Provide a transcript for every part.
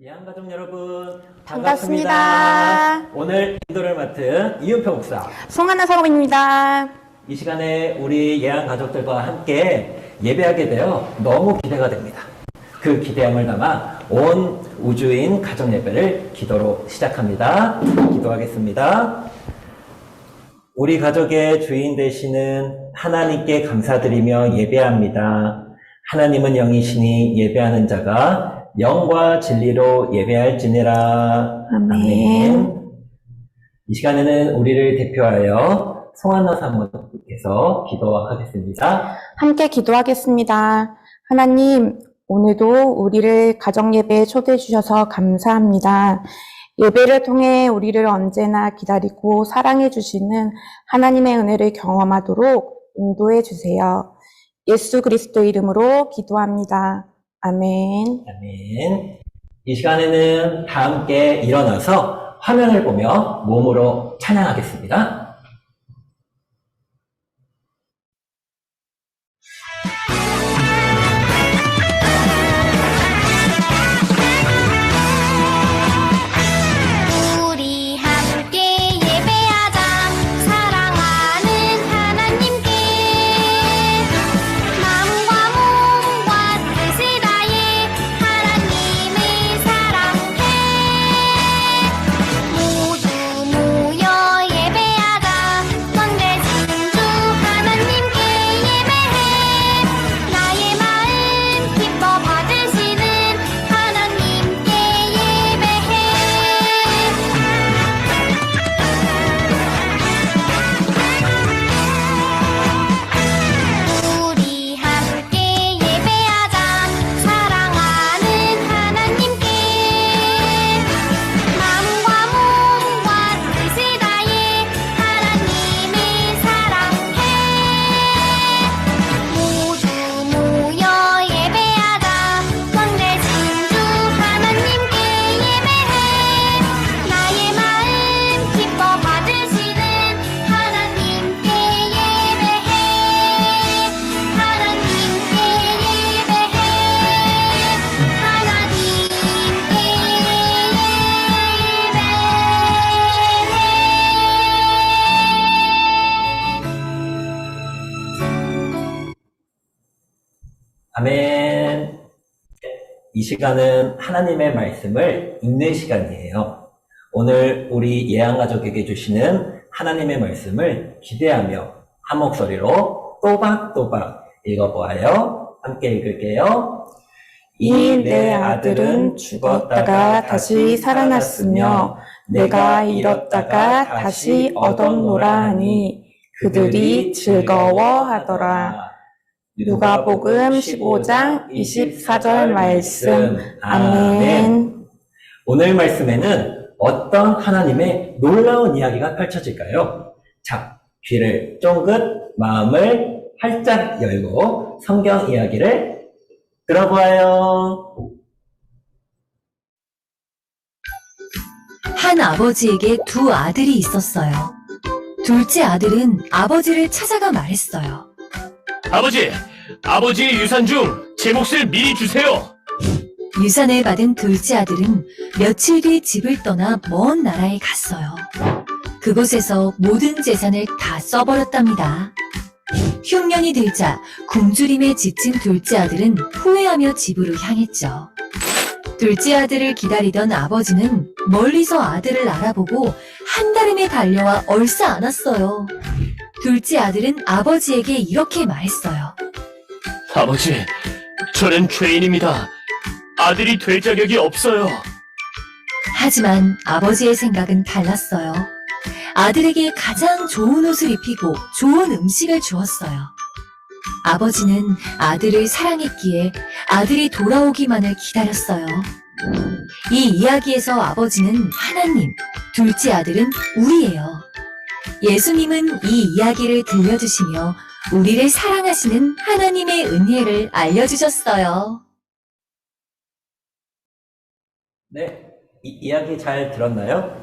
예한가족 여러분 반갑습니다. 오늘 인도를 맡은 이은표 목사. 송하나 사모입니다. 이 시간에 우리 예한 가족들과 함께 예배하게 되어 너무 기대가 됩니다. 그 기대함을 담아 온 우주인 가정 예배를 기도로 시작합니다. 기도하겠습니다. 우리 가족의 주인 되시는 하나님께 감사드리며 예배합니다. 하나님은 영이시니 예배하는 자가 영과 진리로 예배할지니라. 아멘. 이 시간에는 우리를 대표하여 송한나 사모님께서 기도하겠습니다. 함께 기도하겠습니다. 하나님, 오늘도 우리를 가정예배에 초대해 주셔서 감사합니다. 예배를 통해 우리를 언제나 기다리고 사랑해 주시는 하나님의 은혜를 경험하도록 인도해 주세요. 예수 그리스도 이름으로 기도합니다. 아멘. 아멘. 이 시간에는 다 함께 일어나서 화면을 보며 몸으로 찬양하겠습니다. 이 시간은 하나님의 말씀을 읽는 시간이에요. 오늘 우리 예양 가족에게 주시는 하나님의 말씀을 기대하며 한 목소리로 또박또박 읽어보아요. 함께 읽을게요. 이 내 아들은 죽었다가 다시 살아났으며 내가 잃었다가 다시 얻었노라 하니 그들이 즐거워하더라. 누가복음 15장 24절 말씀. 아멘. 오늘 말씀에는 어떤 하나님의 놀라운 이야기가 펼쳐질까요? 자, 귀를 쫑긋, 마음을 활짝 열고 성경 이야기를 들어보아요. 한 아버지에게 두 아들이 있었어요. 둘째 아들은 아버지를 찾아가 말했어요. 아버지, 아버지의 유산 중 제 몫을 미리 주세요. 유산을 받은 둘째 아들은 며칠 뒤 집을 떠나 먼 나라에 갔어요. 그곳에서 모든 재산을 다 써버렸답니다. 흉년이 들자 굶주림에 지친 둘째 아들은 후회하며 집으로 향했죠. 둘째 아들을 기다리던 아버지는 멀리서 아들을 알아보고 한달음에 달려와 얼싸 안았어요. 둘째 아들은 아버지에게 이렇게 말했어요. 아버지, 저는 죄인입니다. 아들이 될 자격이 없어요. 하지만 아버지의 생각은 달랐어요. 아들에게 가장 좋은 옷을 입히고 좋은 음식을 주었어요. 아버지는 아들을 사랑했기에 아들이 돌아오기만을 기다렸어요. 이 이야기에서 아버지는 하나님, 둘째 아들은 우리예요. 예수님은 이 이야기를 들려주시며 우리를 사랑하시는 하나님의 은혜를 알려주셨어요. 네, 이 이야기 잘 들었나요?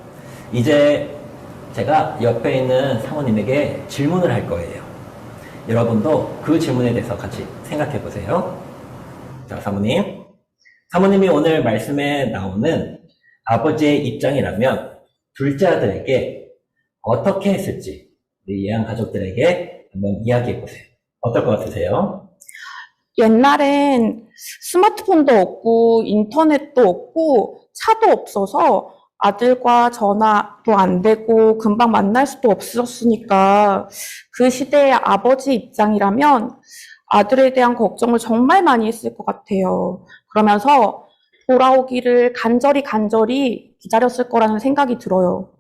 이제 제가 옆에 있는 사모님에게 질문을 할 거예요. 여러분도 그 질문에 대해서 같이 생각해 보세요. 자, 사모님. 사모님이 오늘 말씀에 나오는 아버지의 입장이라면 둘째 아들에게 어떻게 했을지 우리 예안 가족들에게 한번 이야기해 보세요. 어떨 것 같으세요? 옛날엔 스마트폰도 없고 인터넷도 없고 차도 없어서 아들과 전화도 안 되고 금방 만날 수도 없었으니까 그 시대의 아버지 입장이라면 아들에 대한 걱정을 정말 많이 했을 것 같아요. 그러면서 돌아오기를 간절히 간절히 기다렸을 거라는 생각이 들어요.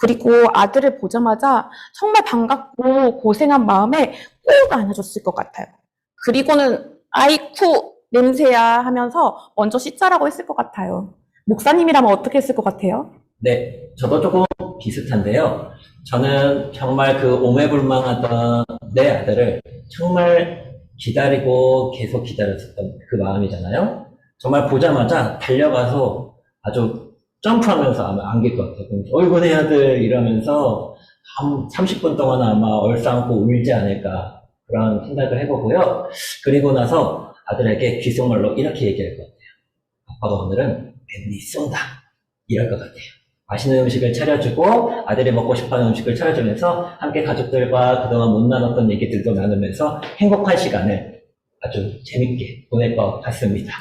그리고 아들을 보자마자 정말 반갑고 고생한 마음에 꼭 안아줬을 것 같아요. 그리고는 아이쿠 냄새야 하면서 먼저 씻자라고 했을 것 같아요. 목사님이라면 어떻게 했을 것 같아요? 네, 저도 조금 비슷한데요. 저는 정말 그 오매불망하던 내 아들을 정말 기다리고 계속 기다렸었던 그 마음이잖아요. 정말 보자마자 달려가서 아주 점프하면서 아마 안길 것 같아요. 어이구 내 아들 이러면서 한 30분 동안 아마 얼싸안고 울지 않을까 그런 생각을 해보고요. 그리고 나서 아들에게 귓속말로 이렇게 얘기할 것 같아요. 아빠가 오늘은 웬니 쏜다. 이럴 것 같아요. 맛있는 음식을 차려주고 아들이 먹고 싶어하는 음식을 차려주면서 함께 가족들과 그동안 못 나눴던 얘기들도 나누면서 행복한 시간을 아주 재밌게 보낼 것 같습니다.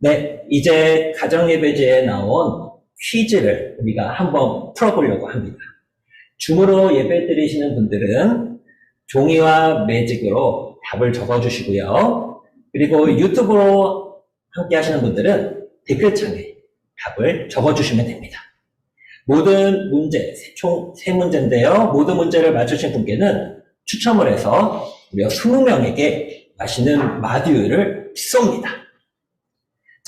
네, 이제 가정예배제에 나온 퀴즈를 우리가 한번 풀어보려고 합니다. 줌으로 예배 드리시는 분들은 종이와 매직으로 답을 적어주시고요. 그리고 유튜브로 함께 하시는 분들은 댓글창에 답을 적어주시면 됩니다. 모든 문제, 총 세 문제인데요. 모든 문제를 맞추신 분께는 추첨을 해서 무려 20명에게 맛있는 마듀를 쏩니다.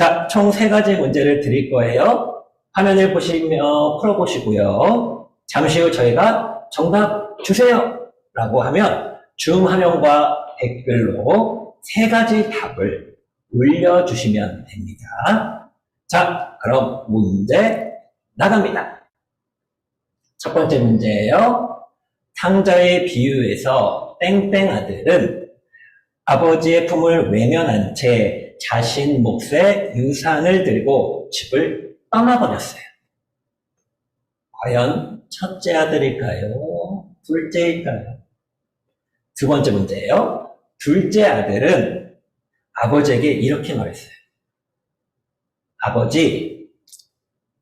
자, 총 세 가지 문제를 드릴 거예요. 화면을 보시며 풀어보시고요. 잠시 후 저희가 정답 주세요! 라고 하면 줌 화면과 댓글로 세 가지 답을 올려주시면 됩니다. 자, 그럼 문제 나갑니다. 첫 번째 문제예요. 상자의 비유에서 땡땡 아들은 아버지의 품을 외면한 채 자신 몫의 유산을 들고 집을 떠나버렸어요. 과연 첫째 아들일까요? 둘째일까요? 두 번째 문제예요. 둘째 아들은 아버지에게 이렇게 말했어요. 아버지,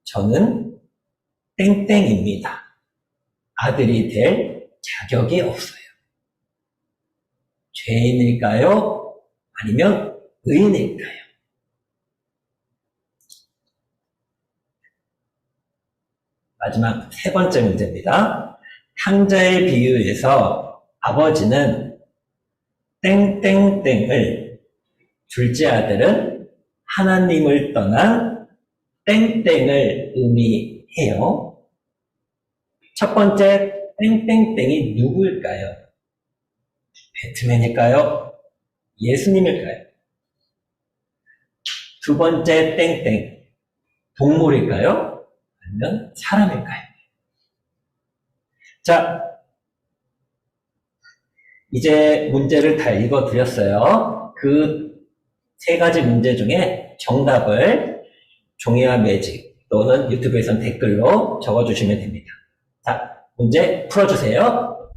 저는 땡땡입니다. 아들이 될 자격이 없어요. 죄인일까요? 아니면 의인일까요? 마지막 세 번째 문제입니다. 탕자의 비유에서 아버지는 땡땡땡을 둘째 아들은 하나님을 떠난 땡땡을 의미해요. 첫 번째 땡땡땡이 누구일까요? 배트맨일까요? 예수님일까요? 두 번째 땡땡 동물일까요? 아니면 사람일까요? 자, 이제 문제를 다 읽어 드렸어요. 그 세 가지 문제 중에 정답을 종이와 매직 또는 유튜브에선 댓글로 적어 주시면 됩니다. 자, 문제 풀어 주세요.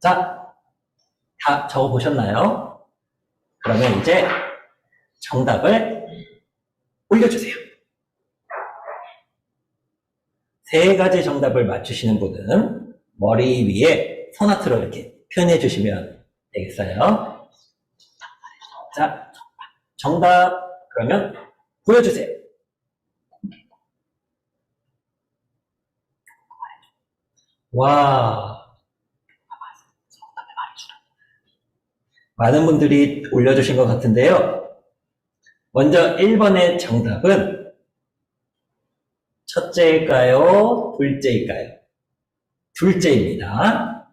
자, 다 적어 보셨나요? 그러면 이제 정답을 올려주세요. 세 가지 정답을 맞추시는 분은 머리 위에 소나트로 이렇게 표현해 주시면 되겠어요. 자, 정답 그러면 보여주세요. 와, 많은 분들이 올려주신 것 같은데요. 먼저 1번의 정답은 첫째일까요? 둘째일까요? 둘째입니다.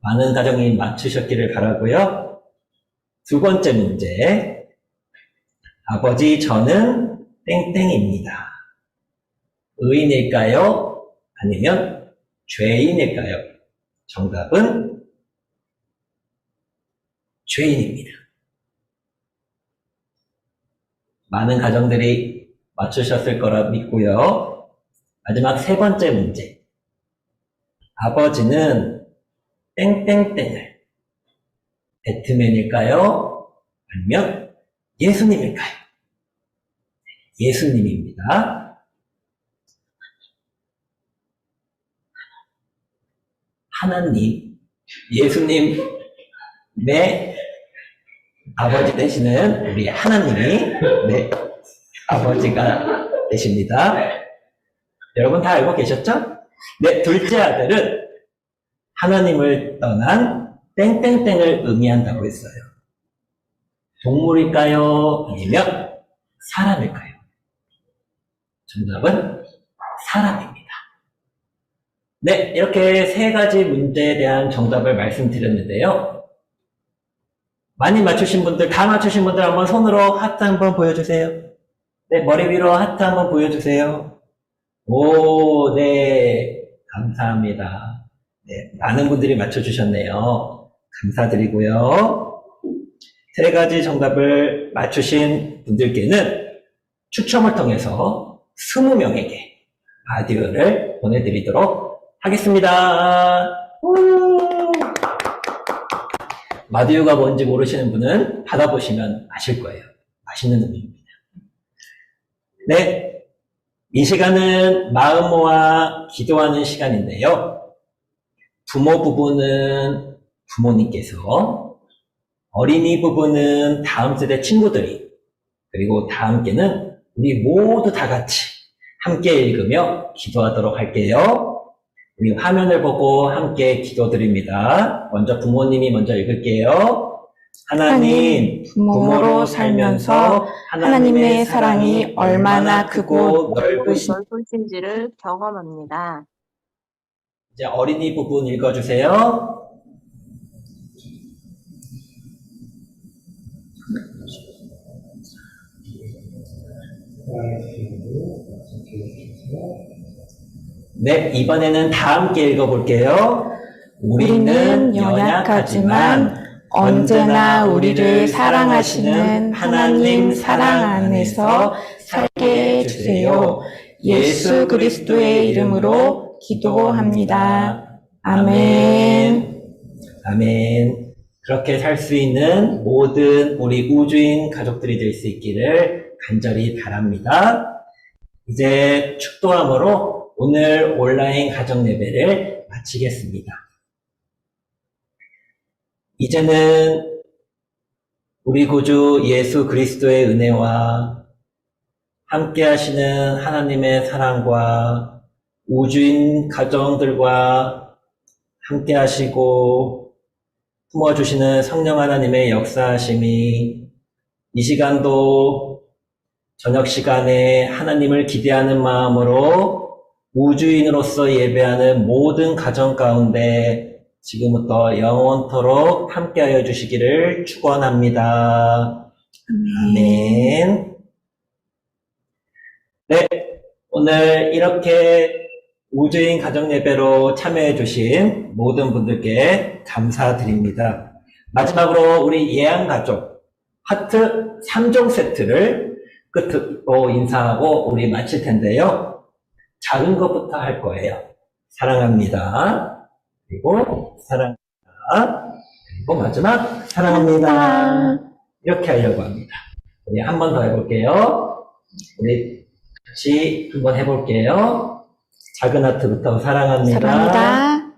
많은 가정이 맞추셨기를 바라고요. 두 번째 문제. 아버지, 저는 땡땡입니다. 의인일까요? 아니면 죄인일까요? 정답은 죄인입니다. 많은 가정들이 맞추셨을 거라 믿고요. 마지막 세 번째 문제. 아버지는 땡땡땡을 배트맨일까요? 아니면 예수님일까요? 예수님입니다. 하나님, 예수님, 네, 아버지 되시는 우리 하나님이, 네, 아버지가 되십니다. 여러분 다 알고 계셨죠? 네, 둘째 아들은 하나님을 떠난 땡땡땡을 의미한다고 했어요. 동물일까요? 아니면 사람일까요? 정답은 사람입니다. 네, 이렇게 세 가지 문제에 대한 정답을 말씀드렸는데요. 많이 맞추신 분들, 다 맞추신 분들 한번 손으로 하트 한번 보여주세요. 네, 머리 위로 하트 한번 보여주세요. 오, 네, 감사합니다. 네, 많은 분들이 맞춰주셨네요. 감사드리고요. 세 가지 정답을 맞추신 분들께는 추첨을 통해서 20명에게 라디오를 보내드리도록 하겠습니다. 우! 마디오가 뭔지 모르시는 분은 받아보시면 아실 거예요. 맛있는 음식입니다. 네. 이 시간은 마음 모아 기도하는 시간인데요. 부모 부부는 부모님께서, 어린이 부부는 다음 세대 친구들이, 그리고 다 함께는 우리 모두 다 같이 함께 읽으며 기도하도록 할게요. 우리 화면을 보고 함께 기도드립니다. 먼저 부모님이 먼저 읽을게요. 하나님, 부모로 살면서 하나님의 사랑이 얼마나 크고 넓으신 넓으신지를 경험합니다. 이제 어린이 부분 읽어주세요. 네, 이번에는 다 함께 읽어볼게요. 우리는 연약하지만 언제나 우리를 사랑하시는 하나님 사랑 안에서 살게 해주세요. 예수 그리스도의 이름으로 기도합니다. 아멘. 아멘. 그렇게 살 수 있는 모든 우리 우주인 가족들이 될 수 있기를 간절히 바랍니다. 이제 축도함으로 오늘 온라인 가정 예배를 마치겠습니다. 이제는 우리 구주 예수 그리스도의 은혜와 함께 하시는 하나님의 사랑과 우주인 가정들과 함께 하시고 품어주시는 성령 하나님의 역사하심이 이 시간도 저녁 시간에 하나님을 기대하는 마음으로 우주인으로서 예배하는 모든 가정 가운데 지금부터 영원토록 함께하여 주시기를 축원합니다. 아멘. 네, 오늘 이렇게 우주인 가정 예배로 참여해 주신 모든 분들께 감사드립니다. 마지막으로 우리 예안 가족 하트 3종 세트를 끝으로 인사하고 우리 마칠 텐데요. 작은 것부터 할 거예요. 사랑합니다. 그리고 사랑합니다. 그리고 마지막 사랑합니다. 이렇게 하려고 합니다. 우리 한 번 더 해볼게요. 우리 같이 한 번 해볼게요. 작은 하트부터 사랑합니다. 사랑합니다.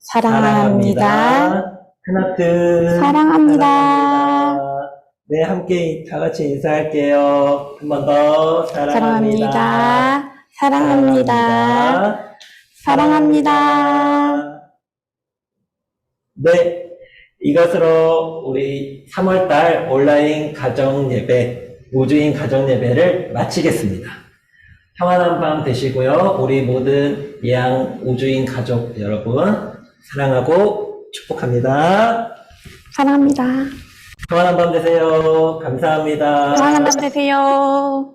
사랑합니다. 큰 하트. 사랑합니다. 사랑합니다. 네, 함께 다 같이 인사할게요. 한 번 더. 사랑합니다. 사랑합니다. 사랑합니다. 사랑합니다. 네, 이것으로 우리 3월달 온라인 가정 예배, 우주인 가정 예배를 마치겠습니다. 평안한 밤 되시고요. 우리 모든 예양 우주인 가족 여러분 사랑하고 축복합니다. 사랑합니다. 평안한 밤 되세요. 감사합니다. 사랑한 밤 되세요.